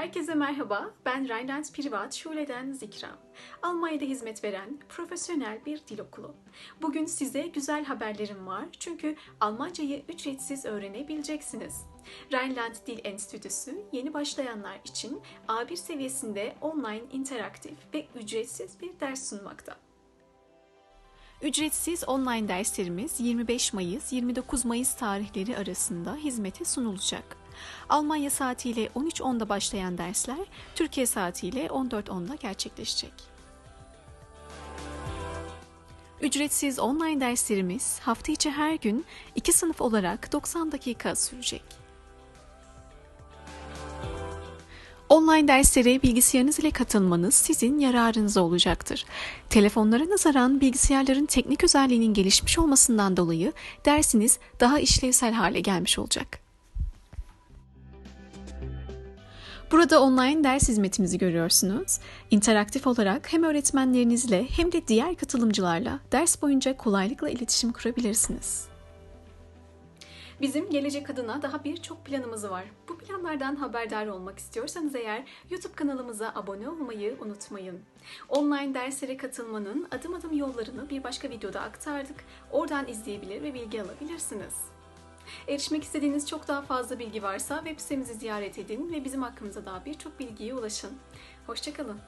Herkese merhaba, ben Rheinland Privat Schule'den Zikra. Almanya'da hizmet veren profesyonel bir dil okulu. Bugün size güzel haberlerim var çünkü Almancayı ücretsiz öğrenebileceksiniz. Rheinland Dil Enstitüsü yeni başlayanlar için A1 seviyesinde online interaktif ve ücretsiz bir ders sunmakta. Ücretsiz online derslerimiz 25 Mayıs 29 Mayıs tarihleri arasında hizmete sunulacak. Almanya saatiyle 13.10'da başlayan dersler Türkiye saatiyle 14.10'da gerçekleşecek. Ücretsiz online derslerimiz hafta içi her gün iki sınıf olarak 90 dakika sürecek. Online derslere bilgisayarınız ile katılmanız sizin yararınıza olacaktır. Telefonlara nazaran bilgisayarların teknik özelliğinin gelişmiş olmasından dolayı dersiniz daha işlevsel hale gelmiş olacak. Burada online ders hizmetimizi görüyorsunuz. İnteraktif olarak hem öğretmenlerinizle hem de diğer katılımcılarla ders boyunca kolaylıkla iletişim kurabilirsiniz. Bizim gelecek adına daha birçok planımız var. Bu planlardan haberdar olmak istiyorsanız eğer YouTube kanalımıza abone olmayı unutmayın. Online derslere katılmanın adım adım yollarını bir başka videoda aktardık. Oradan izleyebilir ve bilgi alabilirsiniz. Erişmek istediğiniz çok daha fazla bilgi varsa web sitemizi ziyaret edin ve bizim hakkımızda daha birçok bilgiye ulaşın. Hoşçakalın.